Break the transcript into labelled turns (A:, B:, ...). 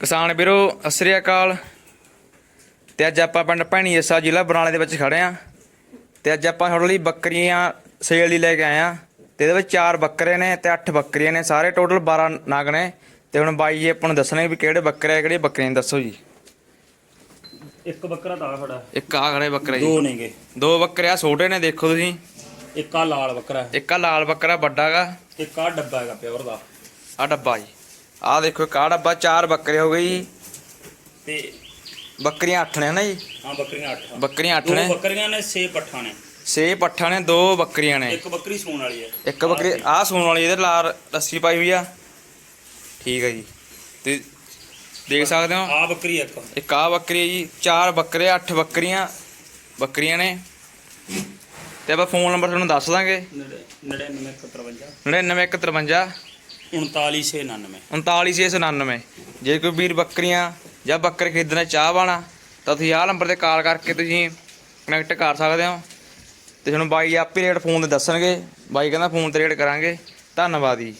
A: ਕਿਸਾਨ ਵੀਰੋ ਸਤਿ ਸ੍ਰੀ ਅਕਾਲ। ਤੇ ਅੱਜ ਆਪਾਂ ਪਿੰਡ ਭੈਣੀ ਜੱਸਾ ਜ਼ਿਲ੍ਹਾ ਬਰਨਾਲੇ ਦੇ ਵਿੱਚ ਖੜੇ ਆ। ਤੇ ਅੱਜ ਆਪਾਂ ਤੁਹਾਡੇ ਲਈ ਬੱਕਰੀਆਂ ਸੇਲ ਲਈ ਲੈ ਕੇ ਆਏ ਆ। ਤੇ ਇਹਦੇ ਵਿੱਚ ਚਾਰ ਬੱਕਰੇ ਨੇ ਤੇ ਅੱਠ ਬੱਕਰੀਆਂ ਨੇ ਸਾਰੇ ਟੋਟਲ 12 ਨਗ ਨੇ। ਤੇ ਹੁਣ ਬਾਈ ਜੀ ਆਪਾਂ ਨੂੰ ਦੱਸਣੇ ਵੀ ਕਿਹੜੇ ਬੱਕਰੇ ਆ ਕਿਹੜੇ ਬੱਕਰੀਆਂ ਦੱਸੋ ਜੀ।
B: ਇੱਕ ਬੱਕਰਾ ਤਾਂ ਖੜਾ
A: ਇੱਕ ਆ ਖੜੇ ਬੱਕਰੇ
B: ਦੋ ਨੇਗੇ।
A: ਦੋ ਬੱਕਰੇ ਆ ਛੋਟੇ ਨੇ ਦੇਖੋ ਤੁਸੀਂ।
B: ਇੱਕ ਆ ਲਾਲ ਬੱਕਰਾ।
A: ਇੱਕ ਆ ਲਾਲ ਬੱਕਰਾ ਵੱਡਾ ਗਾ
B: ਇੱਕ ਆ ਡੱਬਾ ਹੈਗਾ ਪਿਓਰ ਦਾ।
A: ਆ ਡੱਬਾ ਜੀ। ਆ ਦੇਖੋ ਆਹ ਡੱਬਾ ਚਾਰ ਬੱਕਰੇ ਹੋ ਗਏ ਜੀ।
B: ਤੇ
A: ਬੱਕਰੀਆਂ ਅੱਠ ਨੇ ਨਾ ਜੀ?
B: ਹਾਂ ਬੱਕਰੀਆਂ 8
A: ਬੱਕਰੀਆਂ ਅੱਠ
B: ਦੋ
A: ਨੇ।
B: ਬੱਕਰੀਆਂ ਨੇ 6 ਪੱਠਾਂ ਨੇ।
A: ਛੇ ਪੱਠਾਂ ਨੇ ਦੋ ਬੱਕਰੀਆਂ ਨੇ।
B: ਇੱਕ ਬੱਕਰੀ ਸੂਣ ਵਾਲੀ ਹੈ।
A: ਇੱਕ ਬੱਕਰੀ ਆਹ ਸੂਣ ਵਾਲੀ ਇਹਦੇ ਲਾਰ ਰੱਸੀ ਪਾਈ ਹੋਈ ਆ। ਠੀਕ ਹੈ ਜੀ। ਤੇ ਦੇਖ ਸਕਦੇ ਹੋ।
B: ਆ ਬੱਕਰੀ ਇੱਕ।
A: ਇੱਕ ਆਹ ਬੱਕਰੀ ਹੈ ਜੀ ਚਾਰ ਬੱਕਰੇ ਅੱਠ ਬੱਕਰੀਆਂ ਬੱਕਰੀਆਂ ਨੇ। ਤੇ ਆਪਾਂ ਫੋਨ ਨੰਬਰ ਤੁਹਾਨੂੰ ਦੱਸ ਦਾਂਗੇ।
B: 9953
A: 9953
B: 39699
A: 39699 ਜੇ ਕੋਈ ਵੀਰ ਬੱਕਰੀਆਂ ਜਾਂ ਬੱਕਰੇ ਖਰੀਦਣਾ ਚਾਹ ਵਾਲਾ, ਤਾਂ ਤੁਸੀਂ ਆਹ ਨੰਬਰ ਤੇ ਕਾਲ ਕਰਕੇ ਤੁਸੀਂ ਕਨੈਕਟ ਕਰ ਸਕਦੇ ਹੋ। ਤੇ ਤੁਹਾਨੂੰ ਬਾਈ ਆਪੇ ਰੇਟ ਫੋਨ ਤੇ ਦੱਸਣਗੇ। ਬਾਈ ਕਹਿੰਦਾ ਫੋਨ ਤੇ ਰੇਟ ਕਰਾਂਗੇ। ਧੰਨਵਾਦ ਜੀ।